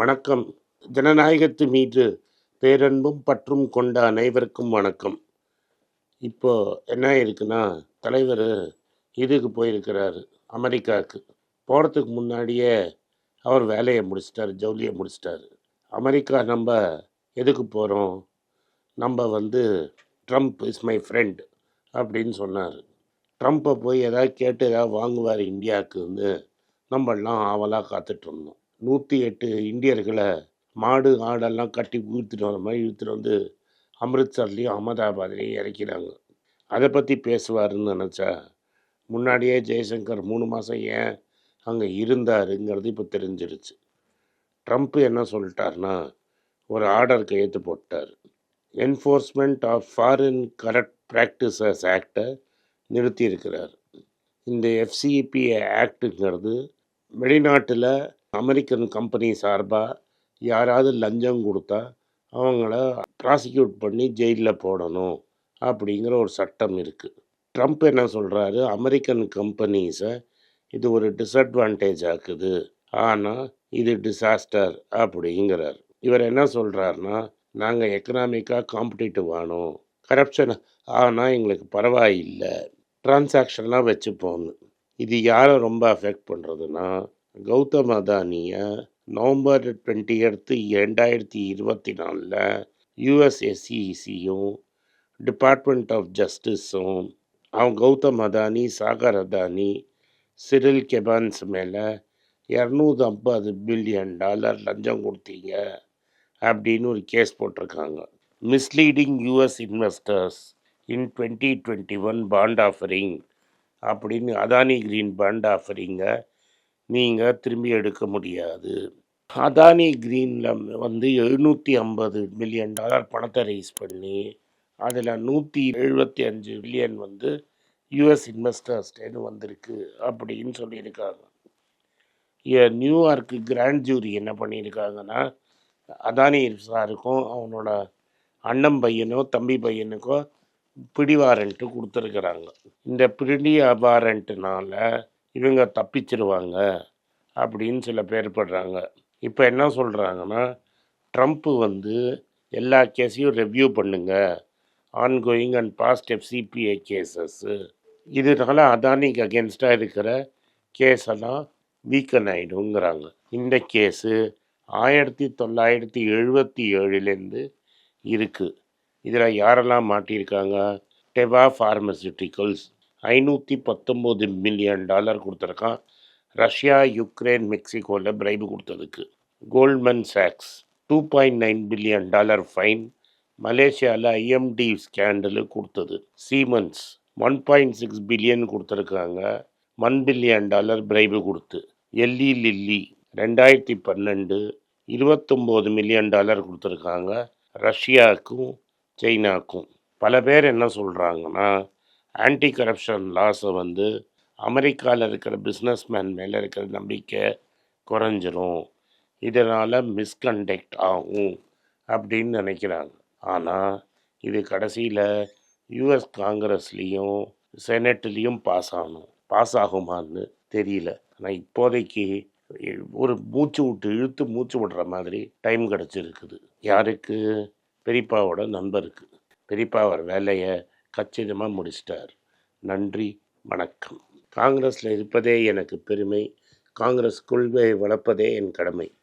வணக்கம். ஜனநாயகத்து மீது பேரன்பும் பற்றும் கொண்ட அனைவருக்கும் வணக்கம். இப்போ என்ன இருக்குன்னா தலைவர் இதுக்கு போயிருக்கிறாரு அமெரிக்காவுக்கு. போகிறதுக்கு முன்னாடியே அவர் வேலையை முடிச்சிட்டார் ஜவுளியை முடிச்சிட்டார். அமெரிக்கா நம்ம எதுக்கு போகிறோம் நம்ம வந்து ட்ரம்ப் இஸ் மை ஃப்ரெண்ட் அப்படின்னு சொன்னார். ட்ரம்ப்பை போய் எதாவது கேட்டு ஏதாவது வாங்குவார் இந்தியாவுக்கு வந்து நம்மளாம் ஆவலாக காத்துட்ருந்தோம் நூற்றி எட்டு இந்தியர்களை மாடு ஆடெல்லாம் கட்டி இழுத்துட்டு வர மாதிரி இழுத்துட்டு வந்து அமிர்த்சர்லேயும் அகமதாபாத்லேயும் இறக்கிறாங்க. அதை பற்றி பேசுவாருன்னு நினச்சா முன்னாடியே ஜெய்சங்கர் மூணு மாதம் ஏன் அங்கே இருந்தாருங்கிறது இப்போ தெரிஞ்சிருச்சு. ட்ரம்ப் என்ன சொல்லிட்டார்னா ஒரு ஆர்டர் கையெழுத்து போட்டார். Enforcement of foreign corrupt practices ஆக்டை நிறுத்தியிருக்கிறார். இந்த எஃப்சிபிஏ ஆக்டுங்கிறது வெளிநாட்டில் அமெரிக்கன் கம்பெனி சார்பாக யாராவது லஞ்சம் கொடுத்தா அவங்கள ப்ராசிக்யூட் பண்ணி ஜெயிலில் போடணும் அப்படிங்கிற ஒரு சட்டம் இருக்குது ட்ரம்ப் என்ன சொல்கிறாரு அமெரிக்கன் கம்பெனிஸை இது ஒரு டிஸ்அட்வான்டேஜ் ஆக்குது. ஆனால் இது டிசாஸ்டர் அப்படிங்கிறார். இவர் என்ன சொல்கிறாருன்னா நாங்கள் எக்கனாமிக்காக காம்படிட்டிவ் ஆனோம். கரப்ஷன் ஆனால் எங்களுக்கு பரவாயில்லை. டிரான்சாக்ஷன்லாம் வச்சுப்போன்னு இது யாரை ரொம்ப அஃபெக்ட் பண்ணுறதுன்னா கௌதம் அதானியை நவம்பர் டுவெண்ட்டி எடுத்து ரெண்டாயிரத்தி இருபத்தி நாலில் யூஎஸ்எஸ்சிசியும் டிபார்ட்மெண்ட் ஆஃப் ஜஸ்டிஸும் அவன் கௌதம் அதானி சாகர் அதானி சிரில் கெபான்ஸ் மேலே இரநூத்தி ஐம்பது பில்லியன் டாலர் லஞ்சம் கொடுத்தீங்க அப்படின்னு ஒரு கேஸ் போட்டிருக்காங்க. Misleading US investors in twenty twenty one bond offering அப்படின்னு அதானி கிரீன் பாண்ட் ஆஃபரிங்கை நீங்கள் திரும்பி எடுக்க முடியாது. அதானி க்ரீனில் வந்து எழுநூற்றி ஐம்பது மில்லியன் டாலர் பணத்தை ரைஸ் பண்ணி அதில் நூற்றி எழுபத்தி அஞ்சு மில்லியன் வந்து யூஎஸ் இன்வெஸ்டர்ஸ்டேன்னு வந்திருக்கு அப்படின்னு சொல்லியிருக்காங்க. நியூயார்க்கு கிராண்ட் ஜூரி என்ன பண்ணியிருக்காங்கன்னா அதானி சாருக்கும் அவனோட அண்ணன் பையனோ தம்பி பையனுக்கோ பிடி வாரண்ட்டு கொடுத்துருக்குறாங்க. இந்த பிடி வாரண்ட்டுனால இவங்க தப்பிச்சிருவாங்க அப்படின்னு சில பேர் படுறாங்க. இப்போ என்ன சொல்கிறாங்கன்னா ட்ரம்ப்பு வந்து எல்லா கேஸையும் ரெவ்யூ பண்ணுங்க. Ongoing and past FCPA cases இதனால அதானிக்கு அகேன்ஸ்டாக இருக்கிற கேஸெல்லாம் வீக்கன் ஆகிடுங்கிறாங்க இந்த கேஸு ஆயிரத்தி தொள்ளாயிரத்தி எழுபத்தி ஏழுலேருந்து இருக்குது இதில் யாரெல்லாம் மாட்டியிருக்காங்க? டெவா ஃபார்மசியூட்டிக்கல்ஸ் ஐநூற்றி பத்தொம்போது மில்லியன் டாலர் கொடுத்துருக்கான். ரஷ்யா யுக்ரைன் மெக்சிகோவில் பிரைபு கொடுத்ததுக்கு. Goldman socks two point nine billion dollar fine மலேசியாவில் ஐஎம்டி ஸ்கேண்டலு கொடுத்தது. Siemens one point six billion கொடுத்துருக்காங்க. ஒன் பில்லியன் டாலர் பிரைபு கொடுத்து. எல்லி லில்லி ரெண்டாயிரத்தி பன்னெண்டு இருபத்தொம்போது மில்லியன் டாலர் கொடுத்துருக்காங்க. ரஷ்யாவுக்கும் சைனாக்கும். பல பேர் என்ன சொல்கிறாங்கன்னா ஆன்டி கரப்ஷன் லாஸை வந்து அமெரிக்காவில் இருக்கிற பிஸ்னஸ்மேன் மேலே இருக்கிற நம்பிக்கை குறைஞ்சிரும். இதனால் மிஸ்கண்டக்ட் ஆகும் அப்படின்னு நினைக்கிறாங்க. ஆனால் இது கடைசியில் யூஎஸ் காங்கிரஸ்லேயும் செனட்லேயும் பாஸ் ஆகணும். பாஸ் ஆகுமான்னு தெரியல. ஆனால் இப்போதைக்கு ஒரு மூச்சு விட்டு இழுத்து மூச்சு விடுற மாதிரி டைம் கிடச்சிருக்குது. யாருக்கு? பெரியப்பாவோட நண்பருக்கு. பெரியப்பா அவர் வேலையை கச்சிதமாக முடிச்சிட்டார். நன்றி வணக்கம். காங்கிரஸில் இருப்பதே எனக்கு பெருமை. காங்கிரஸ் கொள்கையை வளர்ப்பதே என் கடமை.